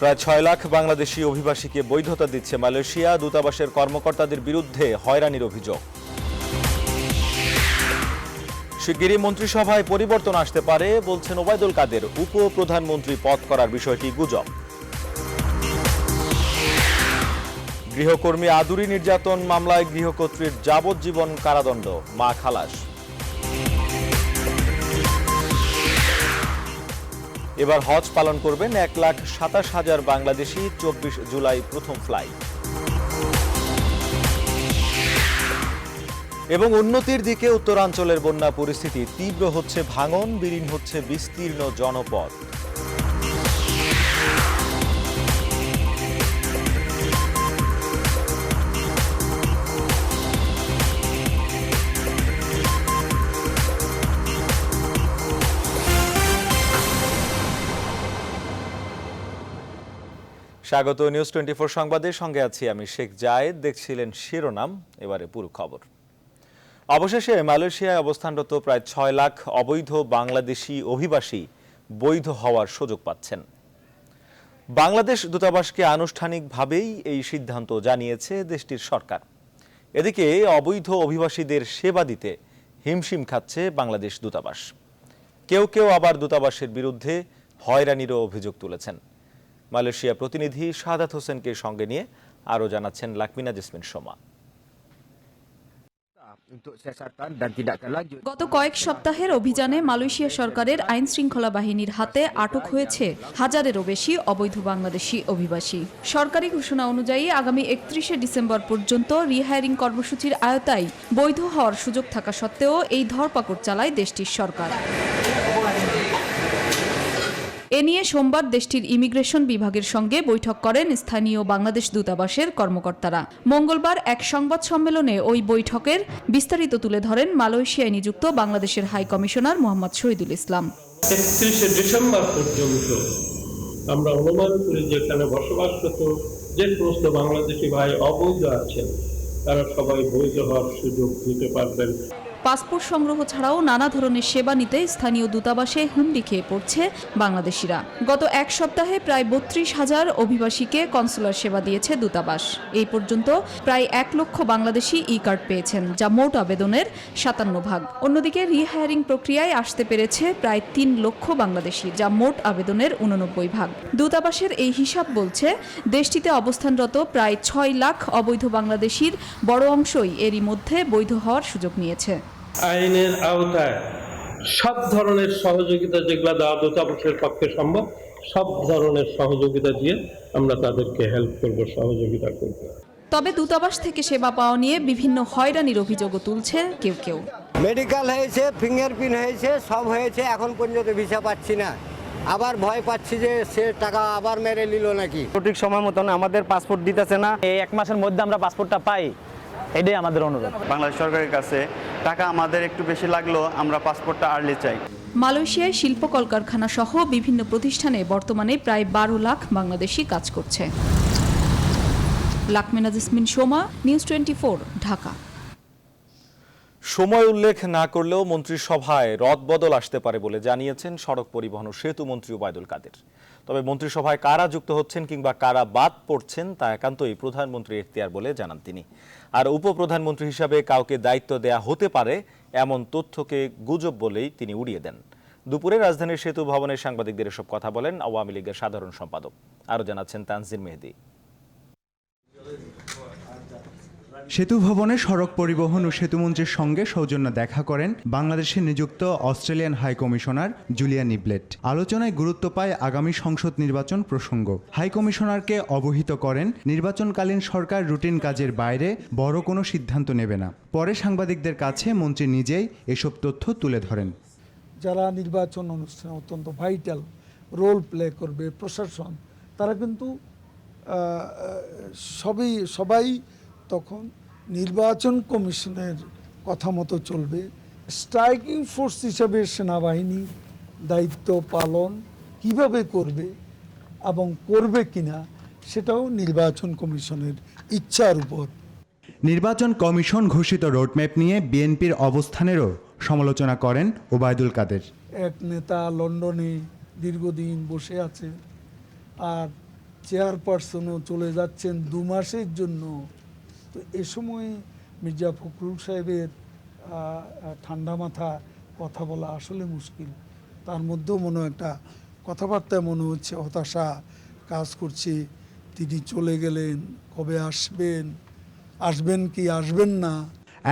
প্রায় ছয় লাখ বাংলাদেশি অভিবাসীকে বৈধতা দিচ্ছে মালয়েশিয়া। দূতাবাসের কর্মকর্তাদের বিরুদ্ধে হয়রানির অভিযোগ। শিগগিরই মন্ত্রিসভায় পরিবর্তন আসতে পারে, বলছেন ওবায়দুল কাদের। উপপ্রধানমন্ত্রী পদ করার বিষয়টি গুজব। গৃহকর্মী আদুরি নির্যাতন মামলায় গৃহকর্ত্রীর যাবজ্জীবন কারাদণ্ড, মা খালাস। এবার হজ পালন করবেন এক লাখ সাতাশ হাজার বাংলাদেশি, চব্বিশ জুলাই প্রথম ফ্লাইট। এবং উন্নতির দিকে উত্তরাঞ্চলের বন্যা পরিস্থিতি তীব্র হচ্ছে ভাঙন, বিলীন হচ্ছে বিস্তীর্ণ জনপদ। স্বাগত নিউজ টোয়েন্টি ফোর সংবাদের সঙ্গে আছি আমি শেখ জায়েদ। দেখছিলেন শিরোনাম, এবারে পুরো খবর। অবশেষে মালয়েশিয়ায় অবস্থানরত প্রায় ছয় লাখ অবৈধ বাংলাদেশি অভিবাসী বৈধ হওয়ার সুযোগ পাচ্ছেন। বাংলাদেশ দূতাবাসকে আনুষ্ঠানিকভাবেই এই সিদ্ধান্ত জানিয়েছে দেশটির সরকার। এদিকে অবৈধ অভিবাসীদের সেবা দিতে হিমশিম খাচ্ছে বাংলাদেশ দূতাবাস। কেউ কেউ আবার দূতাবাসের বিরুদ্ধে হয়রানিরও অভিযোগ তুলেছেন। মালয়েশিয়া প্রতিনিধি সাদাত হোসেনকে সঙ্গে নিয়ে আরও জানাচ্ছেন লাকমিনা জেসমিন সোমা. গত কয়েক সপ্তাহের অভিযানে মালয়েশিয়া সরকারের আইন শৃঙ্খলা বাহিনীর হাতে আটক হয়েছে হাজারেরও বেশি অবৈধ বাংলাদেশি অভিবাসী সরকারি ঘোষণা অনুযায়ী আগামী একত্রিশে ডিসেম্বর পর্যন্ত রিহায়ারিং কর্মসূচির আয়তায় বৈধ হওয়ার সুযোগ থাকা সত্ত্বেও এই ধরপাকড় চালায় দেশটির সরকার এ নিয়ে সোমবার দেশটির ইমিগ্রেশন বিভাগের সঙ্গে বৈঠক করেন স্থানীয় বাংলাদেশ দূতাবাসের কর্মকর্তারা। মঙ্গলবার এক সংবাদ সম্মেলনে ওই বৈঠকের বিস্তারিত তুলে ধরেন মালয়েশিয়ায় নিযুক্ত বাংলাদেশের হাই কমিশনার মোহাম্মদ শহীদুল ইসলাম। একত্রিশে ডিসেম্বর পর্যন্ত আমরা অনুমান করি যেখানে বসবাসরত যে সমস্ত বাংলাদেশি ভাই অবৈধ আছেন, তারা সবাই বৈধ হওয়ার সুযোগ নিতে পারবেন। পাসপোর্ট সংগ্রহ ছাড়াও নানা ধরনের সেবা নিতে স্থানীয় দূতাবাসে হুমড়ি খেয়ে পড়ছে বাংলাদেশিরা। গত এক সপ্তাহে প্রায় বত্রিশ হাজার অভিবাসীকে কনসুলার সেবা দিয়েছে দূতাবাস। এই পর্যন্ত প্রায় এক লক্ষ বাংলাদেশি ই কার্ড পেয়েছেন, যা মোট আবেদনের সাতান্ন ভাগ। অন্যদিকে রিহায়ারিং প্রক্রিয়ায় আসতে পেরেছে প্রায় তিন লক্ষ বাংলাদেশি, যা মোট আবেদনের উননব্বই ভাগ। দূতাবাসের এই হিসাব বলছে, দেশটিতে অবস্থানরত প্রায় ছয় লাখ অবৈধ বাংলাদেশির বড় অংশই এরই মধ্যে বৈধ হওয়ার সুযোগ নিয়েছে। আইনের আওতায় সব ধরনের সহযোগিতা যেগুলো দেওয়া দূতাবাসের পক্ষে সম্ভব। সব ধরনের সহযোগিতা দিয়ে আমরা তাদেরকে হেল্প করব সহযোগিতা করব। তবে দূতাবাস থেকে সেবা পাওয়া নিয়ে বিভিন্ন হয়রানির অভিযোগও তুলছে কেউ কেউ। মেডিকেল হয়েছে ফিঙ্গারপ্রিন্ট হয়েছে সব হয়েছে এখন পর্যন্ত ভিসা পাচ্ছি না। আবার ভয় পাচ্ছি যে সে টাকা আবার মেরে নিল নাকি। সঠিক সময় মতন আমাদের পাসপোর্ট দিতেছে না। এই এক মাসের মধ্যে আমরা পাসপোর্টটা পাই। এটাই আমাদের অনুরোধ। বাংলাদেশ সরকারের কাছে টাকা আমাদের একটু বেশি লাগলেও আমরা পাসপোর্টটা আর্লি চাই। মালয়েশিয়ায় শিল্প কলকারখানা সহ বিভিন্ন প্রতিষ্ঠানে বর্তমানে প্রায় বারো লাখ বাংলাদেশি কাজ করছে। Lakmina Jesmin Shoma news twenty Dhaka. সময় উল্লেখ না করলেও মন্ত্রিসভায় রদবদল আসতে পারে বলে জানিয়েছেন সড়ক পরিবহন ও সেতু মন্ত্রী ওবায়দুল কাদের। তবে মন্ত্রিসভায় কারা যুক্ত হচ্ছেন কিংবা কারা বাদ পড়ছেন তা একান্তই প্রধানমন্ত্রীর এখতিয়ার বলে জানান তিনি। আর উপপ্রধানমন্ত্রী হিসাবে কাউকে দায়িত্ব দেয়া হতে পারে এমন তথ্যকে গুজব বলেই তিনি উড়িয়ে দেন। দুপুরে রাজধানীর সেতু ভবনের সাংবাদিকদের এসব কথা বলেন আওয়ামী লীগের সাধারণ সম্পাদক। আরও জানাচ্ছেন তানজিম মেহেদি। সেতু ভবনে সড়ক পরিবহন ও সেতুমন্ত্রীর সঙ্গে সৌজন্য দেখা করেন বাংলাদেশে নিযুক্ত Australian high commissioner Julia Niblett. আলোচনায় গুরুত্ব পায় আগামী সংসদ নির্বাচন প্রসঙ্গ। হাই কমিশনারকে অবহিত করেন, নির্বাচনকালীন সরকার রুটিন কাজের বাইরে বড় কোনো সিদ্ধান্ত নেবে না। পরে সাংবাদিকদের কাছে মন্ত্রী নিজেই এসব তথ্য তুলে ধরেন। যারা নির্বাচন অনুষ্ঠানে অত্যন্ত ভাইটাল রোল প্লে করবে প্রশাসন, তারা কিন্তু সবই, সবাই তখন নির্বাচন কমিশনের কথা মতো চলবে। স্ট্রাইকিং ফোর্স হিসাবে সেনাবাহিনী দায়িত্ব পালন কীভাবে করবে এবং করবে কিনা সেটাও নির্বাচন কমিশনের ইচ্ছার উপর। নির্বাচন কমিশন ঘোষিত রোডম্যাপ নিয়ে বিএনপির অবস্থানেরও সমালোচনা করেন ওবায়দুল কাদের। এক নেতা লন্ডনে দীর্ঘদিন বসে আছে আর চেয়ারপারসনও চলে যাচ্ছেন দু মাসের জন্য। তো এ সময় মির্জা ফখরুল সাহেবের ঠান্ডা মাথা কথা বলা আসলে মুশকিল। তার মধ্যেও মনে একটা কথাবার্তায় মনে হচ্ছে হতাশা কাজ করছে। তিনি চলে গেলেন কবে আসবেন আসবেন কি আসবেন না?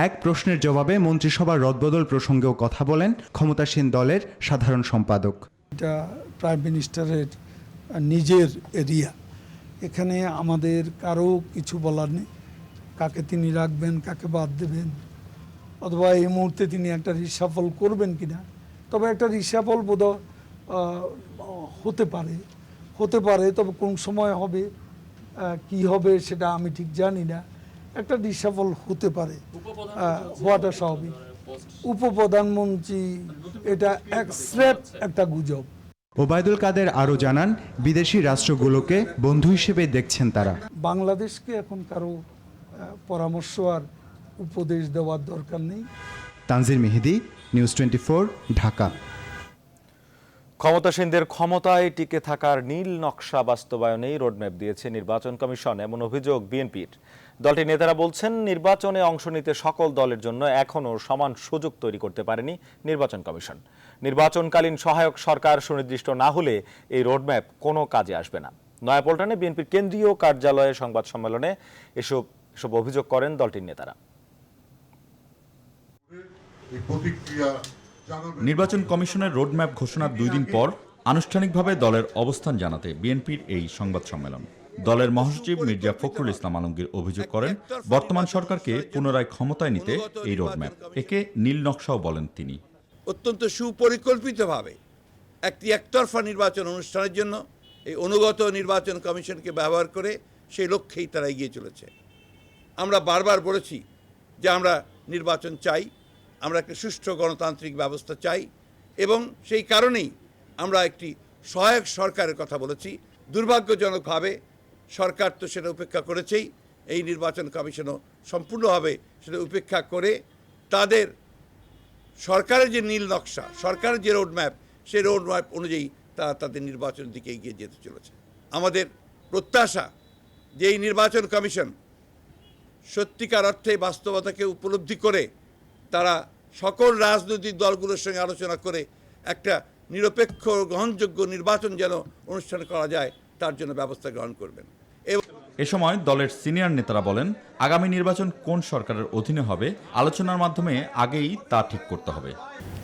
এক প্রশ্নের জবাবে মন্ত্রিসভার রদবদল প্রসঙ্গেও কথা বলেন ক্ষমতাসীন দলের সাধারণ সম্পাদক। এটা প্রাইম মিনিস্টারের নিজের এরিয়া। এখানে আমাদের কারও কিছু বলার নেই। কাকে তিনি রাখবেন কাকে বাদ দেবেন অথবা এই মুহূর্তে তিনি একটা রিসাফল করবেন কিনা। তবে একটা রিসাফল বোধ হতে পারে হতে পারে তবে কোন সময় হবে কি হবে সেটা আমি ঠিক জানি না। একটা রিসাফল হতে পারে হওয়াটা স্বাভাবিক। উপপ্রধানমন্ত্রী এটা এক একটা গুজব। ওবায়দুল কাদের আরও জানান বিদেশি রাষ্ট্রগুলোকে বন্ধু হিসেবে দেখছেন তারা। বাংলাদেশকে এখন কারও পরামর্শ আর উপদেশ দেওয়ার দরকার নেই। Tanzir Mehedi news twenty Dhaka. ক্ষমতাসীনদের ক্ষমতায় টিকে থাকার নীল নকশা বাস্তবায়নেই রোডম্যাপ দিয়েছে নির্বাচন কমিশন এমন অভিযোগ বিএনপির। দলটির নেতারা বলছেন নির্বাচনে অংশ নিতে সকল দলের জন্য এখনও সমান সুযোগ তৈরি করতে পারেনি নির্বাচন কমিশন। নির্বাচনকালীন সহায়ক সরকার সুনির্দিষ্ট না হলে এই রোডম্যাপ কোনো কাজে আসবে না। নয়াপল্টনে বিএনপির কেন্দ্রীয় কার্যালয়ে সংবাদ সম্মেলনে এসব এসব অভিযোগ করেন দলটির নেতারা। নির্বাচন কমিশনের রোডম্যাপ ঘোষণার দুই দিন পর আনুষ্ঠানিকভাবে দলের অবস্থান জানাতে বিএনপির এই সংবাদ সম্মেলন। দলের মহাসচিব মির্জা ফখরুল ইসলাম আলমগীর অভিযোগ করেন বর্তমান সরকারকে পুনরায় ক্ষমতায় নিতে এই রোডম্যাপ। একে নীল নকশাও বলেন তিনি। অত্যন্ত সুপরিকল্পিতভাবে একটি একতরফা নির্বাচন অনুষ্ঠানের জন্য এই অনুগত নির্বাচন কমিশনকে ব্যবহার করে সেই লক্ষ্যেই তারা এগিয়ে চলেছে। আমরা বারবার বলেছি যে আমরা নির্বাচন চাই, আমরা একটা সুষ্ঠু গণতান্ত্রিক ব্যবস্থা চাই এবং সেই কারণেই আমরা একটি সহায়ক সরকারের কথা বলেছি। দুর্ভাগ্যজনকভাবে সরকার তো সেটা উপেক্ষা করেছেই, এই নির্বাচন কমিশনও সম্পূর্ণভাবে সেটা উপেক্ষা করে তাদের সরকারের যে নীল নকশা, সরকারের যে রোডম্যাপ সেই রোডম্যাপ অনুযায়ী তারা তাদের নির্বাচনের দিকে এগিয়ে যেতে চলেছে। আমাদের প্রত্যাশা যে এই নির্বাচন কমিশন সত্যিকার অর্থে বাস্তবতাকে উপলব্ধি করে তারা সকল রাজনৈতিক দলগুলোর সঙ্গে আলোচনা করে একটা নিরপেক্ষ গ্রহণযোগ্য নির্বাচন যেন অনুষ্ঠান করা যায় তার জন্য ব্যবস্থা গ্রহণ করবেন। এবং এ সময় দলের সিনিয়র নেতারা বলেন আগামী নির্বাচন কোন সরকারের অধীনে হবে আলোচনার মাধ্যমে আগেই তা ঠিক করতে হবে।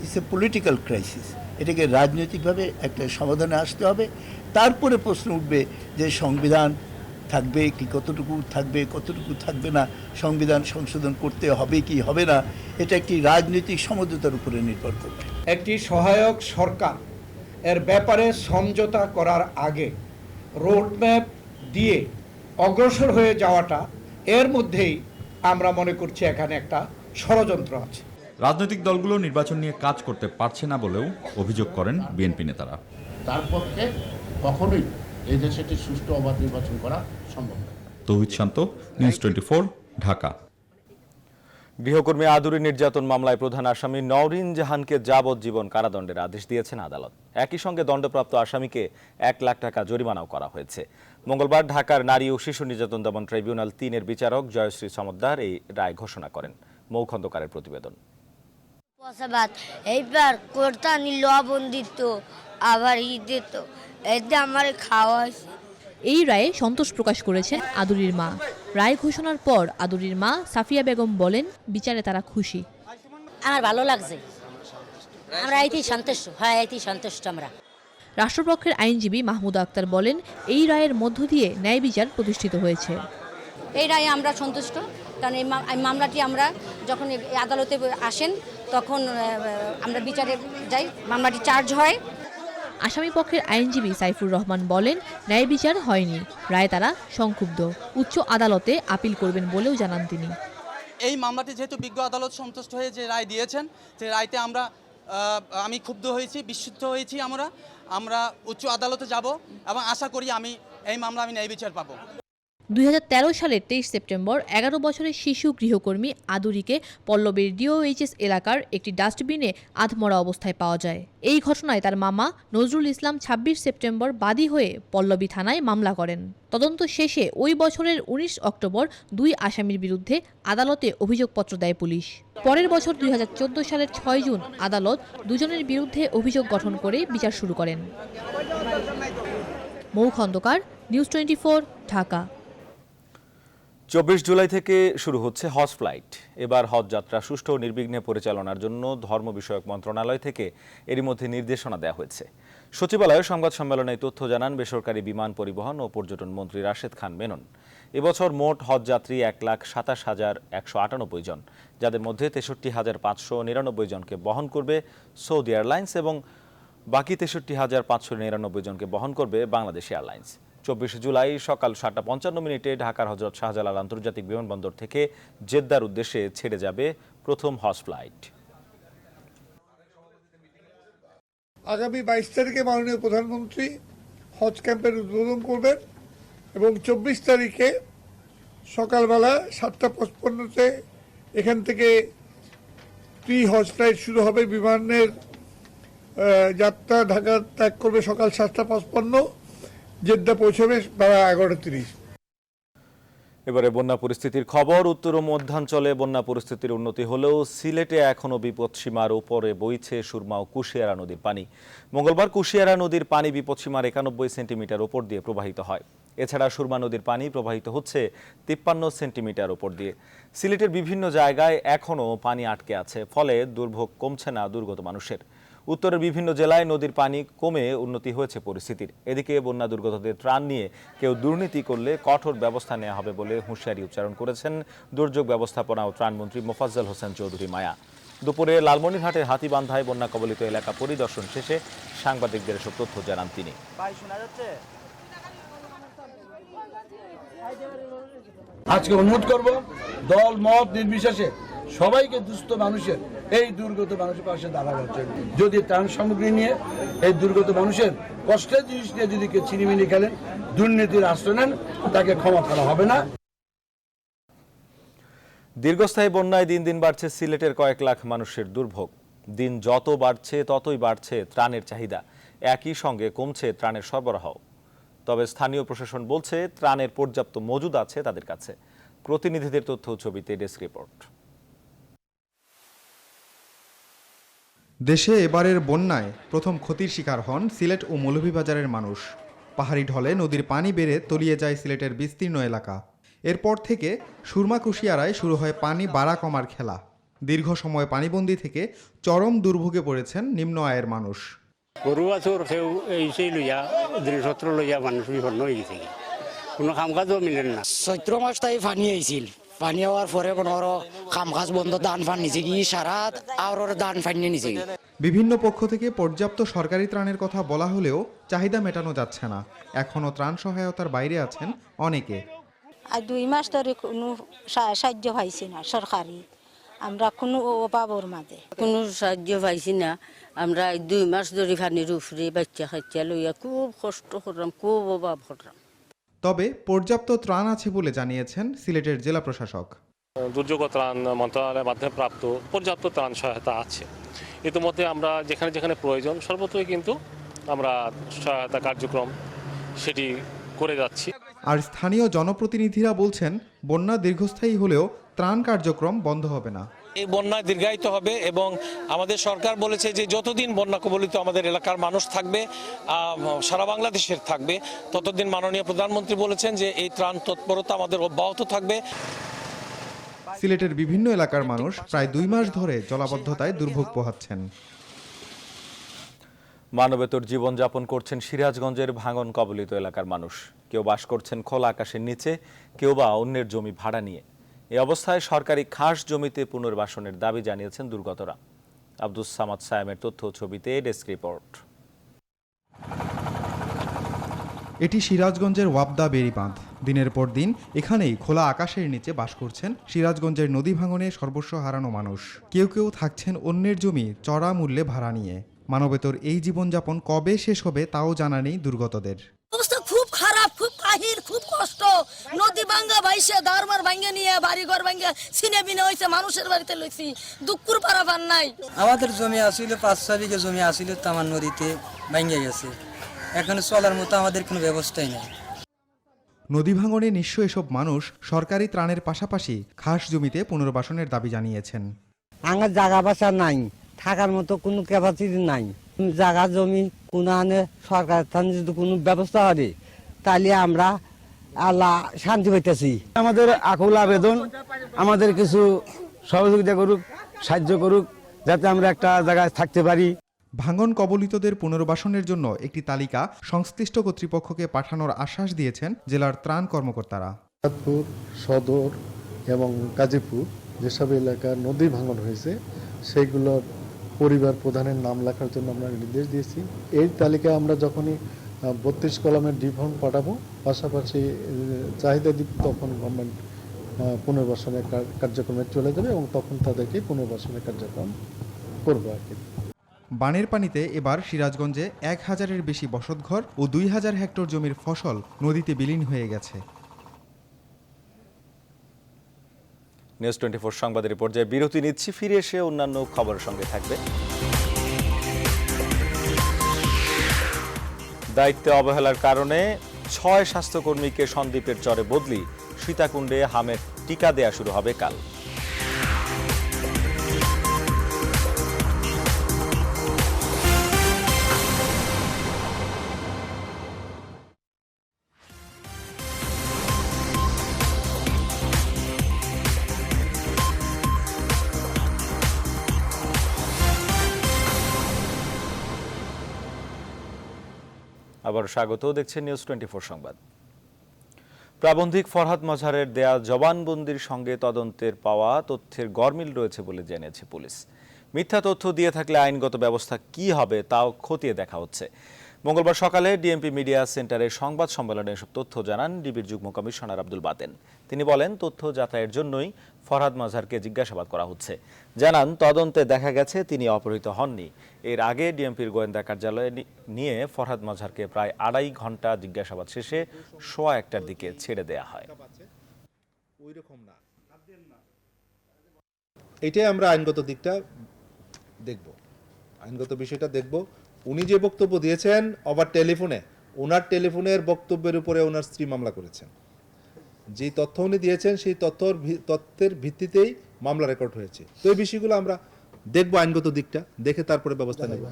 ইটস এ পলিটিক্যাল ক্রাইসিস এটাকে রাজনৈতিকভাবে একটা সমাধানে আসতে হবে। তারপরে প্রশ্ন উঠবে যে সংবিধান থাকবে কি কতটুকু থাকবে কতটুকু থাকবে না সংবিধান সংশোধন করতে হবে কি হবে না এটা একটি রাজনৈতিক সমঝোতার উপরে নির্ভর করবে। একটি সহায়ক সরকার এর ব্যাপারে সমঝোতা করার আগে রোডম্যাপ দিয়ে অগ্রসর হয়ে যাওয়াটা এর মধ্যেই আমরা মনে করছি এখানে একটা ষড়যন্ত্র আছে। রাজনৈতিক দলগুলো নির্বাচন নিয়ে কাজ করতে পারছে না বলেও অভিযোগ করেন বিএনপি নেতারা। তার পক্ষে কখনোই এই দেশে একটি সুষ্ঠু অবাধ নির্বাচন করা সম্ভব তৌহিদ শান্ত নিউজ টোয়েন্টি ঢাকা। গৃহকর্মী আদুরি নির্যাতন মামলায় প্রধান আসামি নওরিন জাহানকে যাবজ্জীবন কারাদণ্ডের আদেশ দিয়েছেন আদালত। একই সঙ্গে দণ্ডপ্রাপ্ত আসামিকে এক লাখ টাকা জরিমানাও করা হয়েছে। মঙ্গলবার ঢাকার নারী ও শিশু নির্যাতন দমন ট্রাইব্যুনাল তিনের বিচারক জয়শ্রী সমদ্দার এই রায় ঘোষণা করেন। মৌ খন্দকারের প্রতিবেদন। পয়সাবাদ এইবার কোর্তা নি লবণ দিত আবার ই দিত এতে আমার খাওয়া হয়েছে। এই রায়ে সন্তোষ প্রকাশ করেছেন আদুরির মা। রায় ঘোষণার পর আদুরির মা সাফিয়া বেগম বলেন বিচারে তারা খুশি। আমার ভালো লাগছে। আমরা এতেই সন্তুষ্ট। হ্যাঁ এতেই সন্তুষ্ট আমরা। রাষ্ট্রপক্ষের আইনজীবী মাহমুদ আক্তার বলেন এই রায়ের মধ্য দিয়ে ন্যায় বিচার প্রতিষ্ঠিত হয়েছে। এই রায়ে আমরা সন্তুষ্ট। কারণ এই মা- মামলাটি আমরা যখন আদালতে আসেন তখন আমরা বিচারে যাই মামলাটি চার্জ হয়। আসামি পক্ষের আইনজীবী সাইফুর রহমান বলেন ন্যায় বিচার হয়নি। রায় তারা সংক্ষুব্ধ। উচ্চ আদালতে আপিল করবেন বলেও জানান তিনি। এই মামলাটি যেহেতু বিজ্ঞ আদালত সন্তুষ্ট হয়ে যে রায় দিয়েছেন সেই রায়তে আমরা আমি ক্ষুব্ধ হয়েছি বিস্মিত হয়েছি আমরা। আমরা উচ্চ আদালতে যাব এবং আশা করি আমি এই মামলা আমি ন্যায় বিচার পাবো। দুই হাজার তেরো সালের তেইশ সেপ্টেম্বর এগারো বছরের শিশু গৃহকর্মী আদুরিকে পল্লবীর ডিওএইচএস এলাকার একটি ডাস্টবিনে আধমরা অবস্থায় পাওয়া যায়। এই ঘটনায় তার মামা নজরুল ইসলাম ছাব্বিশ সেপ্টেম্বর বাদী হয়ে পল্লবী থানায় মামলা করেন। তদন্ত শেষে ওই বছরের উনিশ অক্টোবর দুই আসামির বিরুদ্ধে আদালতে অভিযোগপত্র দেয় পুলিশ। পরের বছর দুই হাজার চোদ্দ সালের ছয় জুন আদালত দুজনের বিরুদ্ধে অভিযোগ গঠন করে বিচার শুরু করেন। Mou Khandaker news twenty Dhaka. চব্বিশ জুলাই থেকে শুরু হচ্ছে হজ ফ্লাইট। এবার হজ যাত্রা সুষ্ঠু ও নির্বিঘ্নে পরিচালনার জন্য ধর্ম বিষয়ক মন্ত্রণালয় থেকে এরই মধ্যে নির্দেশনা দেওয়া হয়েছে। সচিবালয়ে সংবাদ সম্মেলনে তথ্য জানান বেসরকারি বিমান পরিবহন ও পর্যটন মন্ত্রী রাশেদ খান মেনন। এবছর মোট হজ যাত্রী এক লাখ সাতাশ হাজার একশো আটানব্বই জন, যাদের মধ্যে তেষট্টি হাজার পাঁচশো নিরানব্বই জনকে বহন করবে সৌদি এয়ারলাইন্স এবং বাকি তেষট্টি হাজার পাঁচশো নিরানব্বই জনকে বহন করবে বাংলাদেশ এয়ারলাইন্স। চব্বিশে জুলাই সকাল সাতটা পঞ্চান্ন মিনিটে ঢাকার হজরত শাহজালাল আন্তর্জাতিক বিমানবন্দর থেকে জেদ্দার উদ্দেশ্যে ছেড়ে যাবে প্রথম হজ ফ্লাইট। আগামী বাইশ তারিখে মাননীয় প্রধানমন্ত্রী হজ ক্যাম্পের উদ্বোধন করবেন এবং চব্বিশ তারিখে সকালবেলা সাতটা পঁচপন্নতে এখান থেকে প্রি হজ ফ্লাইট শুরু হবে। বিমানের যাত্রা ঢাকা ত্যাগ করবে সকাল সাতটা পঁচপন্ন। জেদ্দা পৌঁছবে বেলা এগারোটা তিরিশ। এবারে বন্যা পরিস্থিতির খবর, উত্তর ও মধ্যাঞ্চলে বন্যা পরিস্থিতির উন্নতি হলেও সিলেটে এখনও বিপদসীমার উপরে বইছে সুরমা ও কুশিয়ারা নদীর পানি। মঙ্গলবার কুশিয়ারা নদীর পানি বিপদসীমার একানব্বই সেন্টিমিটার উপর দিয়ে প্রবাহিত হয়। এছাড়া সুরমা নদীর পানি প্রবাহিত হচ্ছে তিপ্পান্ন সেন্টিমিটার উপর দিয়ে। সিলেটের বিভিন্ন জায়গায় এখনও পানি আটকে আছে, ফলে দুর্ভোগ কমছে না দুর্গত মানুষের। উত্তরের বিভিন্ন জেলায় নদীর পানি কমে উন্নতি হয়েছে পরিস্থিতির। এদিকে বন্যা দুর্গতদের ত্রাণ নিয়ে কেউ দুর্নীতি করলে কঠোর ব্যবস্থা নেওয়া হবে বলে হুঁশিয়ারি উচ্চারণ করেছেন দুর্যোগ ব্যবস্থাপনা ও ত্রাণমন্ত্রী মোফাজ্জল হোসেন চৌধুরী মায়া। দুপুরে লালমনিরহাটের হাতিবান্ধায় বন্যা কবলিত এলাকা পরিদর্শন শেষে সাংবাদিকদের এসব তথ্য জানান তিনি। আজকে অনুরোধ করব, দল, মত নির্বিশেষে সবাইকে দুস্থ মানুষের, এই দুর্গত মানুষের পাশে দাঁড়ানোর জন্য। যদি ত্রাণ সামগ্রী নিয়ে এই দুর্গত মানুষের কষ্টের জিনিস নিয়ে যদি কেউ চিনিমিনি খেলেন, দুর্নীতির আশ্রয় নেন, তাকে ক্ষমা করা হবে না। দীর্ঘস্থায়ী বন্যায় দিন দিন বাড়ছে সিলেটের কয়েক লাখ মানুষের দুর্ভোগ। দিন যত বাড়ছে, ততই বাড়ছে ত্রাণের চাহিদা। একই সঙ্গে কমছে ত্রাণের সরবরাহ। তবে স্থানীয় প্রশাসন বলছে, ত্রাণের পর্যাপ্ত মজুদ আছে তাদের কাছে। প্রতিনিধিদের তথ্য ছবিতে ডেস্ক রিপোর্ট। দেশে এবারের বন্যায় প্রথম ক্ষতির শিকার হন সিলেট ও মৌলভীবাজারের মানুষ। পাহাড়ি ঢলে নদীর পানি বেড়ে তলিয়ে যায় সিলেটের বিস্তীর্ণ এলাকা। এরপর থেকে সুরমা কুশিয়ারায় শুরু হয় পানি বাড়া কমার খেলা। দীর্ঘ সময় পানিবন্দি থেকে চরম দুর্ভোগে পড়েছেন নিম্ন আয়ের মানুষ। গরু বাছুর সেও এই সেই লইয়া লইয়া মানুষ বিপন্ন হয়ে গেছে। কোনো কাম কাজও মিলেন না। চৈত্র মাস তাই পানি আইছিল পানি হওয়ার পরে কোনো কাম কাজ বন্ধ দান ফান নিছে কি? সারা আর দান ফান নিছে কি? বিভিন্ন পক্ষ থেকে পর্যাপ্ত সরকারি ত্রাণের কথা বলা হলেও চাহিদা মেটানো যাচ্ছে না। এখনও ত্রাণ সহায়তার বাইরে আছেন অনেকে। আর দুই মাস ধরে কোনো সা- সাহায্য পাইছি না সরকারি। আমরা কোনো অভাবর মাঝে। কোনো সাহায্য পাইছি না। আমরা দুই মাস ধরে পানির উপরে বাচ্চা খাচ্চা লইয়া খুব কষ্ট করলাম খুব অভাব করলাম। তবে পর্যাপ্ত ত্রাণ আছে বলে জানিয়েছেন সিলেটের জেলা প্রশাসক। দুর্যোগ ত্রাণ মন্ত্রণালয়ের মাধ্যমে প্রাপ্ত পর্যাপ্ত ত্রাণ সহায়তা আছে। ইতিমধ্যে আমরা যেখানে যেখানে প্রয়োজন সর্বত্রই কিন্তু আমরা সহায়তা কার্যক্রম সেটি করে যাচ্ছি। আর স্থানীয় জনপ্রতিনিধিরা বলছেন বন্যা দীর্ঘস্থায়ী হলেও ত্রাণ কার্যক্রম বন্ধ হবে না। এই বন্যায় দীর্ঘায়িত হবে এবং আমাদের সরকার বলেছে যে যতদিন বন্যা কবলিত আমাদের এলাকার মানুষ থাকবে সারা বাংলাদেশের থাকবে ততদিন মাননীয় প্রধানমন্ত্রী বলেছেন যে এই ত্রাণ তৎপরতা আমাদের অব্যাহত থাকবে। সিলেটের বিভিন্ন এলাকার মানুষ প্রায় দুই মাস ধরে জলাবদ্ধতায় দুর্ভোগ পোহাচ্ছেন। মানবেতর জীবনযাপন করছেন সিরাজগঞ্জের ভাঙন কবলিত এলাকার মানুষ। কেউ বাস করছেন খোলা আকাশের নিচে কেউ বা অন্যের জমি ভাড়া নিয়ে। এই অবস্থায় সরকারি খাস জমিতে পুনর্বাসনের দাবি জানিয়েছেন দুর্গতরা। আব্দুস সামাদ সায়ামের তথ্য ছবিতে ডেস্ক রিপোর্ট। এটি সিরাজগঞ্জের ওয়াবদা বেরি বাঁধ দিনের পর দিন এখানেই খোলা আকাশের নিচে বাস করছেন সিরাজগঞ্জের নদী ভাঙনে সর্বস্ব হারানো মানুষ। কেউ কেউ থাকছেন অন্যের জমি চড়া মূল্যে ভাড়া নিয়ে। মানবেতর এই জীবনযাপন কবে শেষ হবে তাও জানা নেই দুর্গতদের। খুব বাহির খুব কষ্ট। নদী ভাঙ্গা ভাইসে দারবার ভাঙ্গে নিয়ে বাড়ি ঘর ভাঙ্গে ছিনে বিনে হয়েছে মানুষের বাড়িতে লইছি। দুঃখুর পারা পান নাই। আমাদের জমি আসিল পাঁচ ছয় বিঘে জমি আসিল তো আমার নদীতে ভেঙে গেছে। এখন চলার মতো আমাদের কোনো ব্যবস্থাই নেই। নদী ভাঙনে নিঃস্ব এসব মানুষ সরকারি ত্রাণের পাশাপাশি খাস জমিতে পুনর্বাসনের দাবি জানিয়েছেন। আমার জায়গা বাসা নাই থাকার মতো কোনো ক্যাপাসিটি নাই। জায়গা জমি কোনো আনে সরকার থেকে যদি কোনো ব্যবস্থা হবে তাহলে আমরা আল্লাহ শান্তি পাইতেছি। আমাদের আকুল আবেদন আমাদের কিছু সহযোগিতা করুক সাহায্য করুক যাতে আমরা একটা জায়গায় থাকতে পারি। ভাঙন কবলিতদের পুনর্বাসনের জন্য একটি তালিকা সংশ্লিষ্ট কর্তৃপক্ষকে পাঠানোর আশ্বাস দিয়েছেন জেলার ত্রাণ কর্মকর্তারা। চাঁদপুর সদর এবং গাজীপুর যেসব এলাকার নদী ভাঙন হয়েছে সেইগুলোর পরিবার প্রধানের নাম লেখার জন্য আমরা নির্দেশ দিয়েছি। এই তালিকা আমরা যখনই বত্রিশ কলমের ডি ফর্ম পাঠাবো। পাশাপাশি চাহিদা দিব তখন গভর্নমেন্ট পুনর্বাসনের কার্যক্রমে চলে যাবে এবং তখন তাদেরকে পুনর্বাসনের কার্যক্রম করব আর কি। বানের পানিতে এবার সিরাজগঞ্জে এক হাজারের বেশি বসতঘর ও দুই হাজার হেক্টর জমির ফসল নদীতে বিলীন হয়ে গেছে। নিউজ টোয়েন্টি ফোর সংবাদের পর্যায়ে বিরতি নিচ্ছি। ফিরে এসে অন্যান্য খবরের সঙ্গে থাকবে। দায়িত্বে অবহেলার কারণে ছয় স্বাস্থ্যকর্মীকে সন্দীপের চরে বদলি সীতাকুণ্ডে হামের টিকা দেয়া শুরু হবে কাল। স্বাগত দেখছেন নিউজ টোয়েন্টি সংবাদ। প্রাবন্ধিক ফরহাদ মজহারের দেয়া জবানবন্দির সঙ্গে তদন্তের পাওয়া তথ্যের গরমিল রয়েছে বলে জেনেছে পুলিশ। মিথ্যা তথ্য দিয়ে থাকলে আইনগত ব্যবস্থা কি হবে তাও খতিয়ে দেখা হচ্ছে। মঙ্গলবার সকালে ডিএমপি মিডিয়া সেন্টারে সংবাদ সম্মেলনে এসব তথ্য জানান ডিবির যুগ্ম কমিশনার আব্দুল বাতেন। তিনি বলেন, তথ্য যাচাইয়ের জন্যই ফরহাদ মজহারকে জিজ্ঞাসাবাদ করা হচ্ছে। জানান, তদন্তে দেখা গেছে তিনি অপহৃত হননি। এর আগে ডিএমপির গোয়েন্দা কার্যালয়ে নিয়ে ফরহাদ মজহারকে প্রায় আড়াই ঘণ্টা জিজ্ঞাসাবাদ শেষে সোয়া একটার দিকে ছেড়ে দেয়া হয়। এটাই আমরা আইনগত দিকটা দেখব। আইনগত বিষয়টা দেখব। উনি যে বক্তব্য দিয়েছেন আবার টেলিফোনে, ওনার টেলিফোনের বক্তব্যের উপরে ওনার স্ত্রী মামলা করেছেন। যে তথ্য উনি দিয়েছেন, সেই তথ্যর তথ্যের ভিত্তিতেই মামলা রেকর্ড হয়েছে। তো এই বিষয়গুলো আমরা দেখব আইনগত দিকটা, দেখে তারপরে ব্যবস্থা নেব।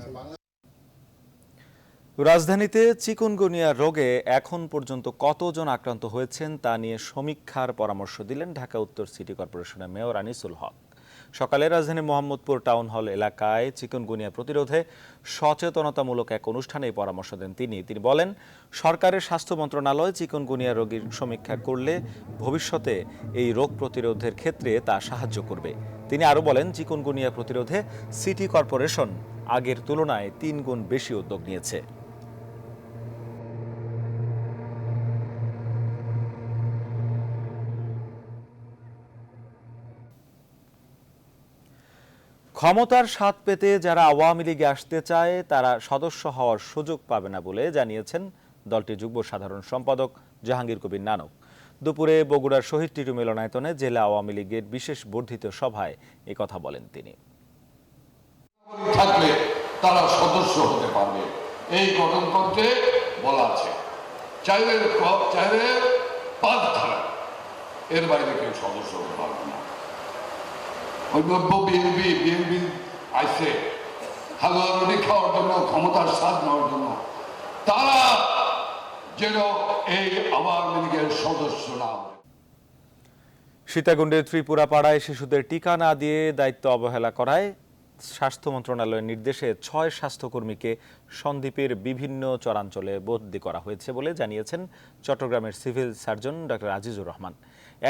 রাজধানীতে চিকুনগুনিয়া রোগে এখন পর্যন্ত কতজন আক্রান্ত হয়েছেন তা নিয়ে সমীক্ষার পরামর্শ দিলেন ঢাকা উত্তর সিটি কর্পোরেশনের মেয়র আনিসুল হক। সকালে রাজধানী মোহাম্মদপুর টাউন হল এলাকায় চিকনগুনিয়া প্রতিরোধে সচেতনতামূলক এক অনুষ্ঠানে এই পরামর্শ দেন তিনি। তিনি বলেন, সরকারের স্বাস্থ্য মন্ত্রণালয় চিকনগুনিয়া রোগীর সমীক্ষা করলে ভবিষ্যতে এই রোগ প্রতিরোধের ক্ষেত্রে তা সাহায্য করবে। তিনি আরও বলেন, চিকনগুনিয়া প্রতিরোধে সিটি কর্পোরেশন আগের তুলনায় তিন গুণ বেশি উদ্যোগ নিয়েছে। ক্ষমতার স্বাদ পেতে যারা আওয়ামী লীগে আসতে চায়, তারা সদস্য হওয়ার সুযোগ পাবে না বলে জানিয়েছেন দলটির যুগ্ম সাধারণ সম্পাদক জাহাঙ্গীর কবির নানক। দুপুরে বগুড়ার শহীদ টিটু মিলনায়তনে জেলা আওয়ামী লীগের বিশেষ বর্ধিত সভায় এ কথা বলেন তিনি। থাকলে তারা সদস্য হতে পারবে। এই বলা আছে, চাইলে চাইলে পাঁচ ধারা, এর বাইরে কেউ সদস্য হতে পারবে না। ঐক্য বিএনপি হালুয়া রুটি খাওয়ার জন্য, ক্ষমতার স্বাদ নেওয়ার জন্য। তারা যেন এই আওয়ামী লীগের সদস্য না সীতাকুণ্ডের ত্রিপুরা পাড়ায় শিশুদের টিকা না দিয়ে দায়িত্ব অবহেলা করায় স্বাস্থ্য মন্ত্রণালয়ের নির্দেশে ছয় স্বাস্থ্যকর্মীকে সন্দ্বীপের বিভিন্ন চরাঞ্চলে বদলি করা হয়েছে বলে জানিয়েছেন চট্টগ্রামের civil surgeon doctor Azizur Rahman.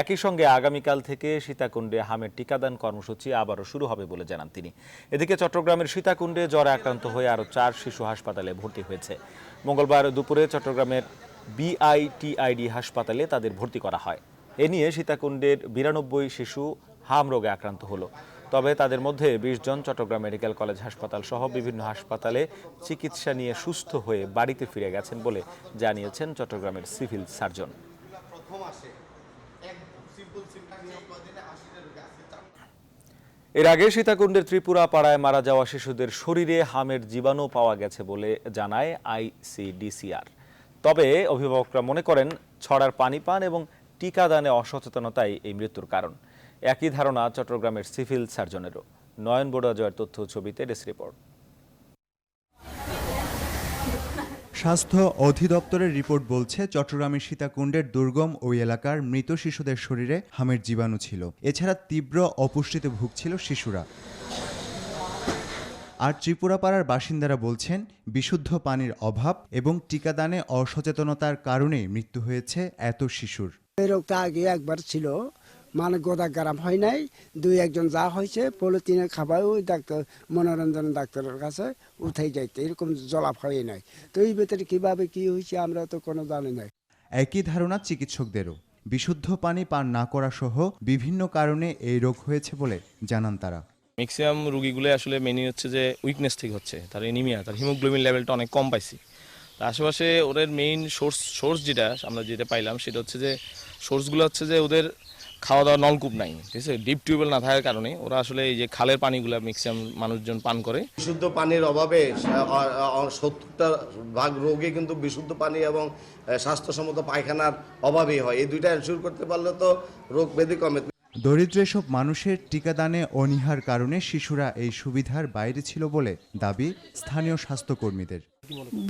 একই সঙ্গে আগামীকাল থেকে সীতাকুণ্ডে হামের টিকাদান কর্মসূচি আবারও শুরু হবে বলে জানান তিনি। এদিকে চট্টগ্রামের সীতাকুণ্ডে জ্বরে আক্রান্ত হয়ে আরও চার শিশু হাসপাতালে ভর্তি হয়েছে। মঙ্গলবার দুপুরে চট্টগ্রামের বিআইটিআইডি হাসপাতালে তাদের ভর্তি করা হয়। এ নিয়ে সীতাকুণ্ডের বিরানব্বই শিশু হাম রোগে আক্রান্ত হলো। তবে তাদের মধ্যে বিশ জন চট্টগ্রাম মেডিকেল কলেজ হাসপাতাল সহ বিভিন্ন হাসপাতালে চিকিৎসা নিয়ে সুস্থ হয়ে বাড়িতে ফিরে গেছেন বলে জানিয়েছেন চট্টগ্রামের সিভিল সার্জন। এর আগে সীতাকুণ্ডের ত্রিপুরা পাড়ায় মারা যাওয়া শিশুদের শরীরে হামের জীবাণু পাওয়া গেছে বলে জানায় আইসিডিসিআর। তবে অভিভাবকরা মনে করেন, ছড়ার পানি পান এবং টিকাদানে অসচেতনতাই এই মৃত্যুর কারণ। একই ধারণা চট্টগ্রামের সিভিল সার্জনেরও। নয়ন বড়ুয়া তথ্য ছবিতে ডেস্ক রিপোর্ট। স্বাস্থ্য অধিদপ্তরের রিপোর্ট বলছে, চট্টগ্রামের সীতাকুণ্ডের দুর্গম ওই এলাকার মৃত শিশুদের শরীরে হামের জীবাণু ছিল। এছাড়া তীব্র অপুষ্টিতে ভুগছিল শিশুরা। আর ত্রিপুরাপাড়ার বাসিন্দারা বলছেন, বিশুদ্ধ পানির অভাব এবং টিকাদানে অসচেতনতার কারণে মৃত্যু হয়েছে এত শিশুর। এই রোগটা আগে একবার ছিল মানে গোদা গ্রাম হয় নাই। দুই একজন যা হয়েছে পলিথিনের খাবার ওই ডাক্তার মনোরঞ্জন ডাক্তারের কাছে উঠাই যাইতে। এরকম জলাপ হয় নাই। তো এই ভেতরে কীভাবে কী হয়েছে আমরা তো কোনো জানি নাই। একই ধারণা চিকিৎসকদেরও। বিশুদ্ধ পানি পান না করা সহ বিভিন্ন কারণে এই রোগ হয়েছে বলে জানান তারা। ম্যাক্সিমাম রুগীগুলো আসলে মেনই হচ্ছে যে উইকনেস থেকে হচ্ছে তার এনিমিয়া তার হিমোগ্লোবিন লেভেলটা অনেক কম পাইছি। তার আশেপাশে ওদের মেইন সোর্স সোর্স যেটা আমরা যেটা পাইলাম সেটা হচ্ছে যে সোর্সগুলো হচ্ছে যে ওদের খাওয়া দাওয়া নলকূপ নাই ঠিক আছে? ডিপ টিউবওয়েল না থাকার কারণে ওরা আসলে এই যে খালের পানিগুলো ম্যাক্সিমাম মানুষজন পান করে। বিশুদ্ধ পানির অভাবে সত্তরটা ভাগ রোগে কিন্তু বিশুদ্ধ পানি এবং স্বাস্থ্যসম্মত পায়খানার অভাবেই হয়। এই দুইটা এনশিওর করতে পারলে তো রোগ ব্যাধি কমে। দরিদ্র এসব মানুষের টিকাদানে অনীহার কারণে শিশুরা এই সুবিধার বাইরে ছিল বলে দাবি স্থানীয় স্বাস্থ্যকর্মীদের।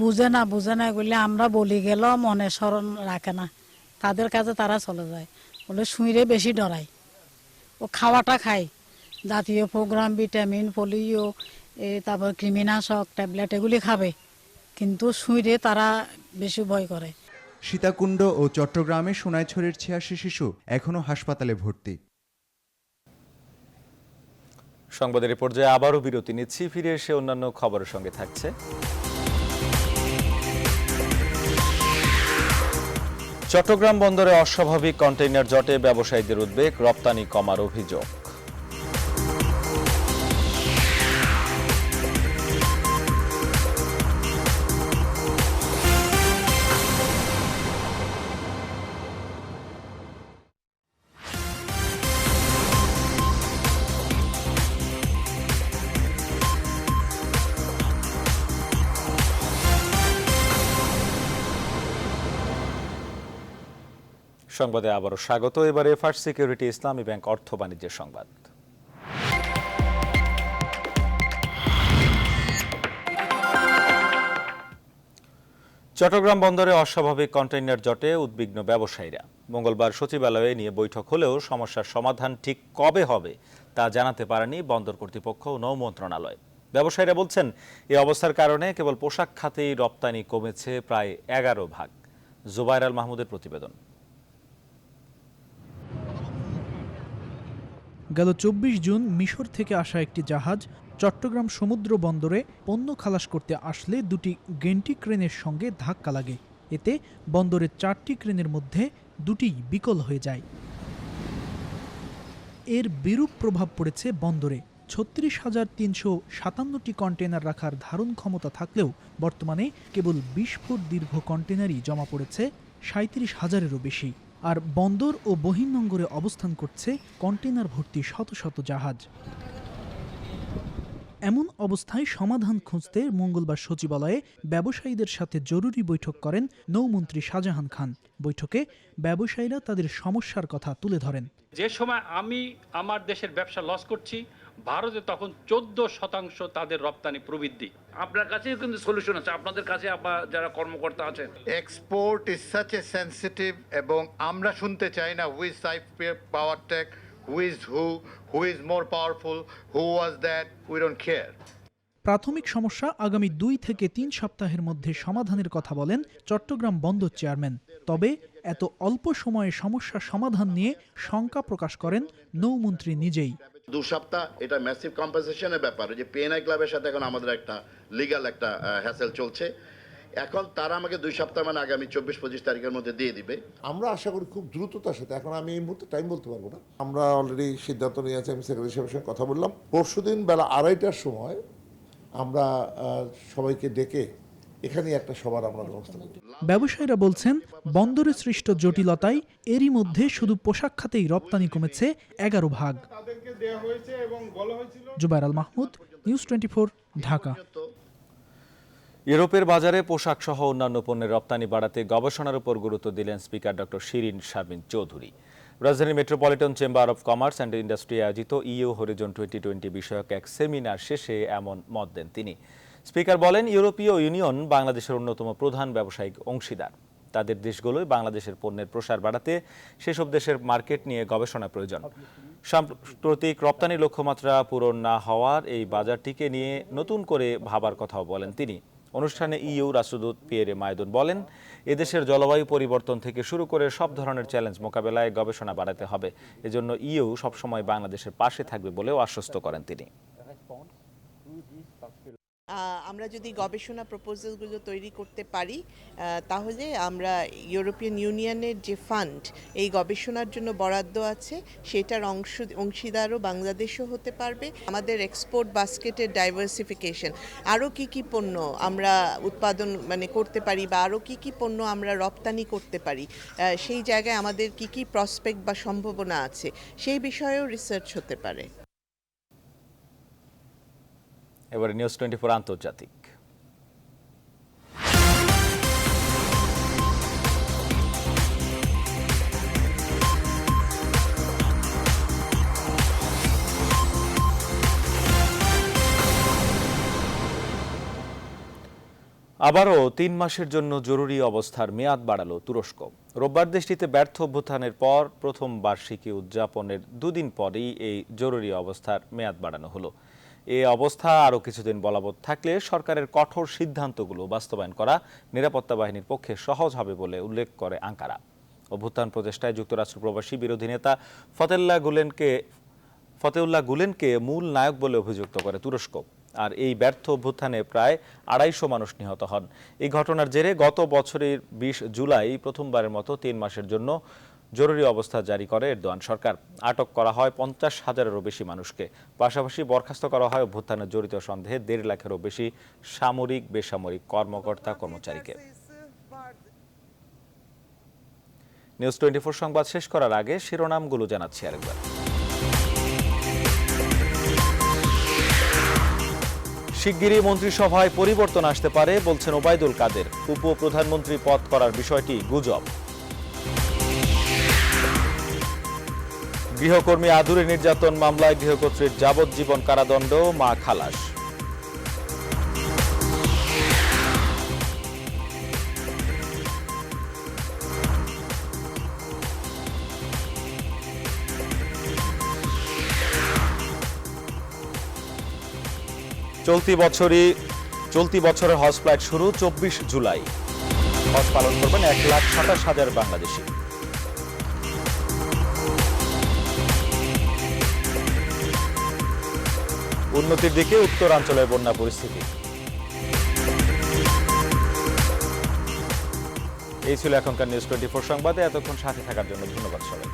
বুঝে না বুঝে না বলে আমরা বলি গেল মনে স্মরণ রাখে না। তাদের কাছে তারা চলে যায়। বলে শুইরে বেশি ডরায়। ও খাওয়াটা খায়। জাতীয় প্রোগ্রাম ভিটামিন পোলিও এ তারপর কৃমিনাশক ট্যাবলেট এগুলি খাবে। কিন্তু শুইরে তারা বেশি ভয় করে। সীতাকুণ্ড ও চট্টগ্রামে সোনাইছড়ির ছিয়াশি শিশু এখনও হাসপাতালে ভর্তি। সংবাদের পর্যায়ে আবারও বিরতি নিচ্ছি। ফিরে এসে অন্যান্য খবরের সঙ্গে থাকছে চট্টগ্রাম বন্দরে অস্বাভাবিক কন্টেইনার জটে ব্যবসায়ীদের উদ্বেগ রপ্তানি কমার অভিযোগ। সংবাদে আবারও স্বাগত। এবারে ফার্স্ট সিকিউরিটি ইসলামী ব্যাংক অর্থ বাণিজ্যের সংবাদ। চট্টগ্রাম বন্দরে অস্বাভাবিক কন্টেইনার জটে উদ্বিগ্ন ব্যবসায়ীরা। মঙ্গলবার সচিবালয়ে নিয়ে বৈঠক হলেও সমস্যার সমাধান ঠিক কবে হবে তা জানাতে পারেনি বন্দর কর্তৃপক্ষ ও নৌ মন্ত্রণালয়। ব্যবসায়ীরা বলছেন এই অবস্থার কারণে কেবল পোশাক খাতেই রপ্তানি কমেছে প্রায় এগারো ভাগ। জুবাইর আল মাহমুদের প্রতিবেদন। গেল চব্বিশ জুন মিশর থেকে আসা একটি জাহাজ চট্টগ্রাম সমুদ্র বন্দরে পণ্য খালাস করতে আসলে দুটি গেন্টি ক্রেনের সঙ্গে ধাক্কা লাগে। এতে বন্দরের চারটি ক্রেনের মধ্যে দুটি বিকল হয়ে যায়। এর বিরূপ প্রভাব পড়েছে বন্দরে। ছত্রিশ হাজার তিনশো সাতান্নটি কন্টেনার রাখার ধারণ ক্ষমতা থাকলেও বর্তমানে কেবল বিশ ফুট দীর্ঘ কন্টেনারই জমা পড়েছে সাঁত্রিশ হাজারেরও বেশি। আর বন্দর ও বহির্নোঙ্গরে অবস্থান করছে কন্টেনার ভর্তি শত শত জাহাজ। এমন অবস্থায় সমাধান খুঁজতে মঙ্গলবার সচিবালয়ে ব্যবসায়ীদের সাথে জরুরি বৈঠক করেন নৌমন্ত্রী শাহজাহান খান। বৈঠকে ব্যবসায়ীরা তাদের সমস্যার কথা তুলে ধরেন। যে সময় আমি আমার দেশের ব্যবসা লস করছি ভারতে তখন চোদ্দ শতাংশ তাদের রপ্তানি প্রবৃদ্ধি। আপনার কাছেও কিন্তু সলিউশন আছে। আপনাদের কাছে আপনার যারা কর্মকর্তা আছেন। Export is such a sensitive এবং আমরা শুনতে চাই না who's Saif power take who is who who is more powerful who was that we don't care প্রাথমিক সমস্যা আগামী দুই থেকে তিন সপ্তাহের মধ্যে সমাধানের কথা বলেন চট্টগ্রাম বন্দর চেয়ারম্যান। তবে এত অল্প সময়ে সমস্যা সমাধান নিয়ে শঙ্কা প্রকাশ করেন নৌমন্ত্রী নিজেই। দু সপ্তাহ এটা ম্যাসিভ কম্পেনসেশনের ব্যাপার। যে পিএনআই ক্লাবের সাথে এখন আমাদের একটা লিগাল একটা হ্যাসেল চলছে। এখন তারা আমাকে দুই সপ্তাহ মানে আগামী চব্বিশ পঁচিশ তারিখের মধ্যে দিয়ে দিবে। আমরা আশা করি খুব দ্রুততার সাথে এখন আমি এই মুহূর্তে টাইম বলতে পারব না। আমরা অলরেডি সিদ্ধান্ত নিয়ে আছি আমি সেক্রেটারি সাহেবের সঙ্গে কথা বললাম। পরশু দিন বেলা আড়াইটার সময় আমরা আহ, সবাইকে ডেকে এখানে একটা সবার আমরা ব্যবস্থা ব্যবসায়ীরা বলছেন বন্দরে সৃষ্ট জটিলতায় এরই মধ্যে শুধু পোশাক খাতেই রপ্তানি কমেছে এগারো ভাগ। Zubair Al Mahmud news twenty Dhaka. ইউরোপের বাজারে পোশাক সহ অন্যান্য পণ্যের রপ্তানি বাড়াতে গবেষণার উপর গুরুত্ব দিলেন স্পিকার ডক্টর শিরিন শারমিন চৌধুরী। রাজধানী metropolitan chamber of commerce and industry আয়োজিত ইউ হরিজন টোয়েন্টি টোয়েন্টি বিষয়ক এক সেমিনার শেষে এমন মত দেন তিনি। স্পিকার বলেন ইউরোপীয় ইউনিয়ন বাংলাদেশের অন্যতম প্রধান ব্যবসায়িক অংশীদার। তাদের দেশগুলোই বাংলাদেশের পণ্যের প্রসার বাড়াতে সেসব দেশের মার্কেট নিয়ে গবেষণা প্রয়োজন। সাম্প্রতিক রপ্তানি লক্ষ্যমাত্রা পূরণ না হওয়ার এই বাজারটিকে নিয়ে নতুন করে ভাবার কথাও বলেন তিনি। অনুষ্ঠানে ইইউ রাষ্ট্রদূত পিয়েরে মায়দুন বলেন, এদেশের জলবায়ু পরিবর্তন থেকে শুরু করে সব ধরনের চ্যালেঞ্জ মোকাবেলায় গবেষণা বাড়াতে হবে। এজন্য ইইউ সবসময় বাংলাদেশের পাশে থাকবে বলেও আশ্বস্ত করেন তিনি। আমরা যদি গবেষণা প্রপোজালগুলো তৈরি করতে পারি তাহলে আমরা ইউরোপিয়ান ইউনিয়নের যে ফান্ড এই গবেষণার জন্য বরাদ্দ আছে, সেটার অংশ, অংশীদারও বাংলাদেশও হতে পারবে। আমাদের এক্সপোর্ট বাস্কেটের ডাইভার্সিফিকেশন আরও কি কি পণ্য আমরা উৎপাদন মানে করতে পারি বা আরও কি কি পণ্য আমরা রপ্তানি করতে পারি সেই জায়গায় আমাদের কি কি প্রসপেক্ট বা সম্ভাবনা আছে, সেই বিষয়েও রিসার্চ হতে পারে। এবারে নিউজ টোয়েন্টি ফোর আন্তর্জাতিক। আবারও তিন মাসের জন্য জরুরি অবস্থার মেয়াদ বাড়ালো তুরস্ক। রোববার দেশটিতে ব্যর্থ অভ্যুত্থানের পর প্রথম বার্ষিকী উদযাপনের দুদিন পরেই এই জরুরি অবস্থার মেয়াদ বাড়ানো হলো। এ অবস্থা আরও কিছুদিন বলবৎ থাকলে সরকারের কঠোর সিদ্ধান্তগুলো বাস্তবায়ন করা নিরাপত্তা বাহিনীর পক্ষে সহজ হবে বলে উল্লেখ করে আঙ্কারা। অভ্যুত্থান প্রচেষ্টায় যুক্তরাষ্ট্র প্রবাসী বিরোধী নেতা ফতেল্লা গুলেনকে, ফতেউল্লাহ গুলেনকে মূল নায়ক বলে অভিযুক্ত করে তুরস্ক। আর এই ব্যর্থ অভ্যুত্থানে প্রায় আড়াইশো মানুষ নিহত হন। এই ঘটনার জেরে গত বছরের বিশ জুলাই প্রথমবারের মতো তিন মাসের জন্য জরুরি অবস্থা জারি করে এরদোয়ান সরকার। আটক করা হয় পঞ্চাশ হাজারেরও বেশি মানুষকে। পাশাপাশি বরখাস্ত করা হয় অভ্যুত্থানে জড়িত সন্দেহে দেড় লাখেরও বেশি সামরিক, বেসামরিক কর্মকর্তা, কর্মচারীকে। নিউজ টোয়েন্টি ফোর সংবাদ শেষ করার আগে শিরোনামগুলো জানাচ্ছি আরেকবার। শিগগিরই মন্ত্রিসভায় পরিবর্তন আসতে পারে বলছেন ওবায়দুল কাদের। উপ প্রধানমন্ত্রী পদ করার বিষয়টি গুজব। গৃহকর্মী আদুরে নির্যাতন মামলায় গৃহকর্ত্রীর যাবজ্জীবন কারাদণ্ড, মা খালাস। চলতি বছরই, চলতি বছরের হজ ফ্লাইট শুরু চব্বিশ জুলাই। হজ পালন করবেন এক লাখ সাতাশ হাজার বাংলাদেশি। উন্নতির দিকে উত্তরাঞ্চলের বন্যা পরিস্থিতি। এই ছিল এখনকার নিউজ টোয়েন্টি ফোর সংবাদে। এতক্ষণ সাথে থাকার জন্য ধন্যবাদ সবাই